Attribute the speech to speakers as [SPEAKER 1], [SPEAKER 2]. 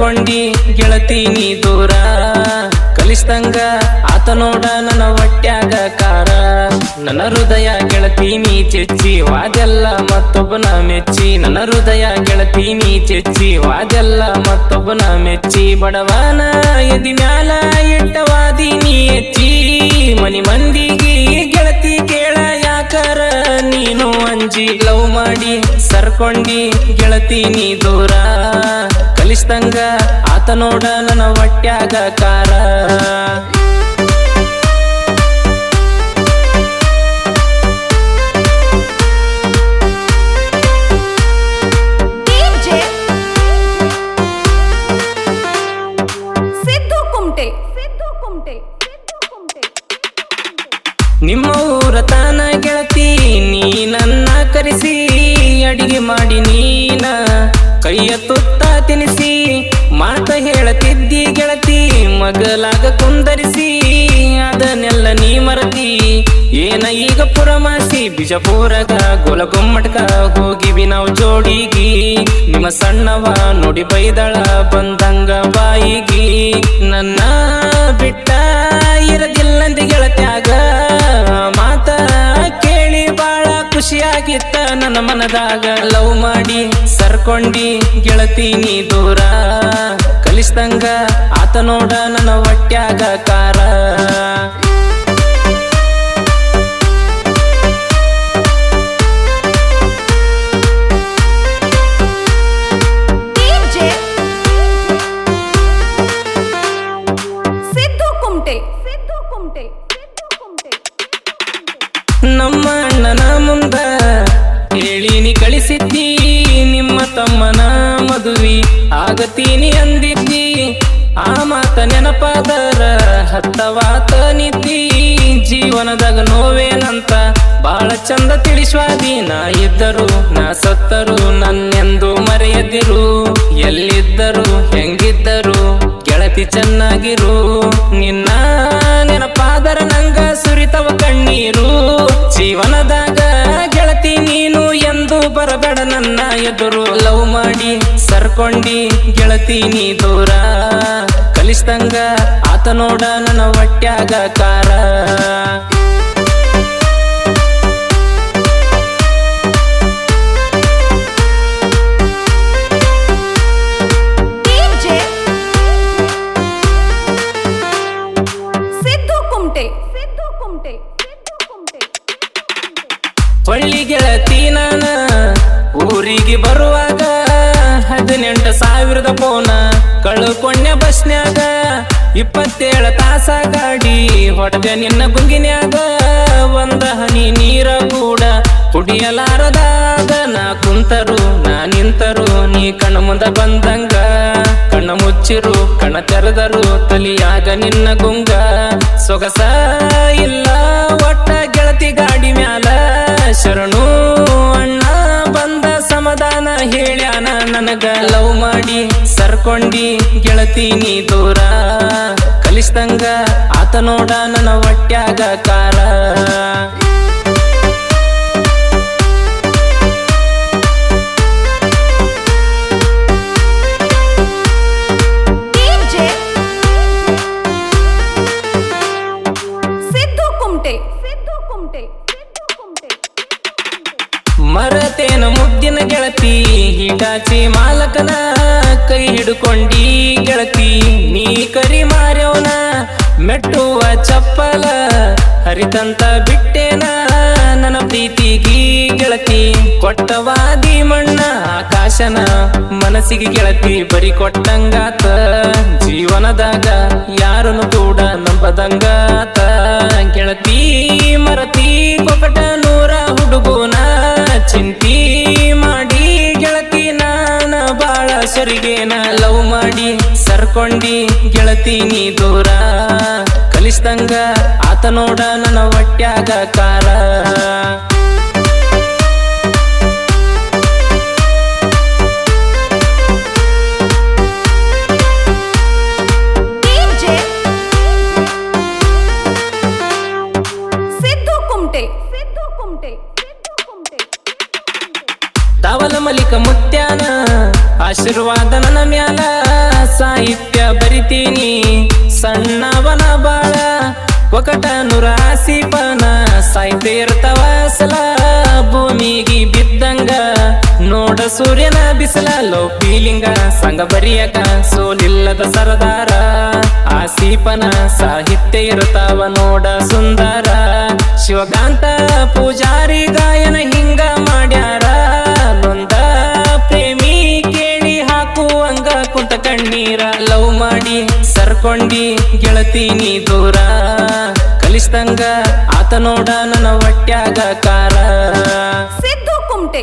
[SPEAKER 1] ಸರ್ಕೊಂಡಿ ಗೆಳತಿ ನೀ ದೂರ. ಕಲಿಸ್ದಂಗ ಆತ ನೋಡ ನನ್ನ ಹೊಟ್ಯಾಗ ಕಾರ ನನ್ನ ಹೃದಯ ಗೆಳತಿ ನೀ ಚೆಚ್ಚಿ, ವಾದೆಲ್ಲ ಮತ್ತೊಬ್ಬನ ಮೆಚ್ಚಿ. ನನ್ನ ಹೃದಯ ಗೆಳತಿ ನೀ ಚೆಚ್ಚಿ, ವಾದೆಲ್ಲ ಮತ್ತೊಬ್ಬನ ಮೆಚ್ಚಿ. ಬಡವನ ಎದಿ ಮ್ಯಾಲ ಇಟ್ಟವಾದಿ ನೀ ಹೆಚ್ಚಿ ಮನಿ ಮಂದಿಗೆ ಗೆಳತಿ ಕೇಳ ಯಾಕರ ನೀನು ಅಂಜಿ. ಲವ್ ಮಾಡಿ ಸರ್ಕೊಂಡಿ ಗೆಳತಿ ನೀ ದೂರ. ಕಲಿಸ್ದಂಗ ಆತ ನೋಡ ನನ್ನ ಹೊಟ್ಯಾಗ ಕಾರ. ನಿಮ್ಮ ಊರ ತಾನ ಗೆಳತಿ ನೀ ನನ್ನ ಕರೆಸಿ ಅಡಿಗೆ ಮಾಡಿ ನೀನ. ಕೈಯ ತುತ್ತ ತಿನಿಸಿ, ಮಾತ ಹೇಳತಿದ್ದಿ ಗೆಳತಿ, ಮಗಲಾಗ ಕುಂದರಿಸಿ, ಅದನ್ನೆಲ್ಲ ನೀ ಮರತಿ. ಏನ ಈಗ ಪುರಮಾಸಿ ಬಿಜಪುರಗ ಗೊಲಗೊಮ್ಮಟ್ಕ ಹೋಗಿವಿ ನಾವು ಜೋಡಿಗಿ. ನಿಮ್ಮ ಸಣ್ಣವ ನೋಡಿ ಬೈದಳ ಬಂದಂಗ ಬಾಯಿಗಿ. ನನ್ನ ಬಿಟ್ಟ ಇರದಿಲ್ಲಂದಿ ಖುಷಿಯಾಗಿತ್ತ ನನ್ನ ಮನದಾಗ. ಲವ್ ಮಾಡಿ ಸರ್ಕೊಂಡಿ ಗೆಳತೀನಿ ದೂರ. ಕಲಿಸ್ದಂಗ ಆತ ನೋಡ ನನ್ನ ಹೊಟ್ಯಾಗ ಹೇಳಿನಿ ಕಳಿಸಿದ್ದಿ ನಿಮ್ಮ ತಮ್ಮನ ಮದುವೆ ಆಗತೀನಿ ಅಂದಿದ್ದಿ. ಆ ಮಾತ ನೆನಪಾದರ ಹತ್ತವಾತ ನಿದ್ದಿ. ಜೀವನದಾಗ ನೋವೇನಂತ ಬಾಳ ಚಂದ ತಿಳಿಸ್ವಾದಿ. ನಾ ಇದ್ದರು, ನಾ ಸತ್ತರು, ನನ್ನೆಂದು ಮರೆಯದಿರು. ಎಲ್ಲಿದ್ದರು, ಹೆಂಗಿದ್ದರು, ಗೆಳತಿ ಚೆನ್ನಾಗಿರು. ಸರ್ಕೊಂಡಿ ಗೆಳತಿ ನೀ ದೂರ. ಕಲಿಸ್ದಂಗ ಆತ ನೋಡ ನನ್ನ ಹೊಟ್ಯಾಗ ಕಾರ
[SPEAKER 2] ಡಿಜೆ ಸಿದ್ದು ಕುಮಟೆ ಸಿದ್ದು ಕುಮಟೆ ಸಿದ್ದು ಕುಮಟೆ
[SPEAKER 1] ಹೊಳ್ಳಿ ಗೆಳತಿ ನಾನ ಊರಿಗೆ ಹದಿನೆಂಟು ಸಾವಿರದ ಪೋನ ಕಳ್ಕೊಂಡೆ ಬಸ್ನ್ಯಾಗ, ಇಪ್ಪತ್ತೇಳ ತಾಸ ಗಾಡಿ. ಹೊಡೆದ ನಿನ್ನ ಗುಂಗಿನ್ಯಾಗ, ಒಂದ ಹನಿ ನೀರ ಕೂಡ ಕುಡಿಯಲಾರದಾಗ. ನಾ ಕುಂತರು, ನಾ ನಿಂತರು, ನೀ ಕಣ್ಣ ಮುಂದ ಬಂದಂಗ. ಕಣ್ಣ ಮುಚ್ಚಿರು ಕಣ ತೆರೆದರು, ತಲಿಯಾಗ ನಿನ್ನ ಗುಂಗ. ಸೊಗಸ ಇಲ್ಲ, ಒಟ್ಟ ಗೆಳತಿ ಗಾಡಿ ಮ್ಯಾಲ. ಶರಣು ಅಣ್ಣ ಸಮಾಧಾನ ಹೇಳ್ಯಾನ ನನಗ ಲವ್ ಮಾಡಿ, ಸರ್ಕೊಂಡಿ ಗೆಳತೀನಿ ದೂರ. ಕಲಿಸ್ದಂಗ ಆತ ನೋಡ ನನ್ನ ಹೊಟ್ಯಾಗ ಕಾರ
[SPEAKER 2] ಸಿದ್ದು
[SPEAKER 1] ಗೆಳತಿ ಹಿಟಾಚಿ ಮಾಲಕನ ಕೈ ಹಿಡ್ಕೊಂಡಿ ಗೆಳತಿ, ನೀ ಕರಿ ಮಾರ್ಯವನ ಮೆಟ್ಟುವ ಚಪ್ಪಲ ಹರಿತಂತ ಬಿಟ್ಟೇನ ನನ್ನ ಪ್ರೀತಿಗಿ ಗೆಳತಿ. ಕೊಟ್ಟವಾದಿ ಮಣ್ಣ ಆಕಾಶನ ಮನಸ್ಸಿಗೆ ಗೆಳತಿ, ಬರಿ ಕೊಟ್ಟಂಗಾತ ಜೀವನದಾಗ ಯಾರನ್ನು ಕೂಡ ನಂಬದಂಗಾತ. ಗೆಳತಿ, ಮರತಿ ಕೊಕಟ ಬಾಳ ಸರಿಗೇನ ಲವ್ ಮಾಡಿ ಸರ್ಕೊಂಡಿ ಗೆಳತಿ ನೀ ದೂರ. ಕಲಿಸ್ದಂಗ ಆತ ನೋಡ ನನ್ನ ಒಟ್ಟ್ಯಾಗ ಕಾರ. ಆಶೀರ್ವಾದ ನನ್ನ ಮ್ಯಾಲ ಸಾಹಿತ್ಯ ಬರಿತೀನಿ. ಸಣ್ಣವನ ಬಾಳ ಒಕಟ ನೂರ ಆಸಿಪನ ಸಾಹಿತ್ಯ ಇರ್ತಾವ ಸಲ ಭೂಮಿಗೆ ಬಿದ್ದಂಗ. ನೋಡ ಸೂರ್ಯನ ಬಿಸಿಲ ಲೋ ಫೀಲಿಂಗ ಸಂಗ ಬರಿಯಕ ಸೋಲಿಲ್ಲದ ಸರದಾರ. ಆಸೀಪನ ಸಾಹಿತ್ಯ ಇರ್ತಾವ ನೋಡ ಸುಂದರ. ಶಿವಕಾಂತ ಪೂಜಾರಿ ಗಾಯನ ಹಿಂಗ ಕಣ್ಣೀರ ಲವ್ ಮಾಡಿ ಸರ್ಕೊಂಡಿ ಗೆಳತೀನಿ ದೂರ. ಕಲಿಸ್ದಂಗ ಆತ ನೋಡ ನನ್ನ ಹೊಟ್ಯಾಗ ಕಾರ
[SPEAKER 2] ಸಿದ್ದು ಕುಮಟೆ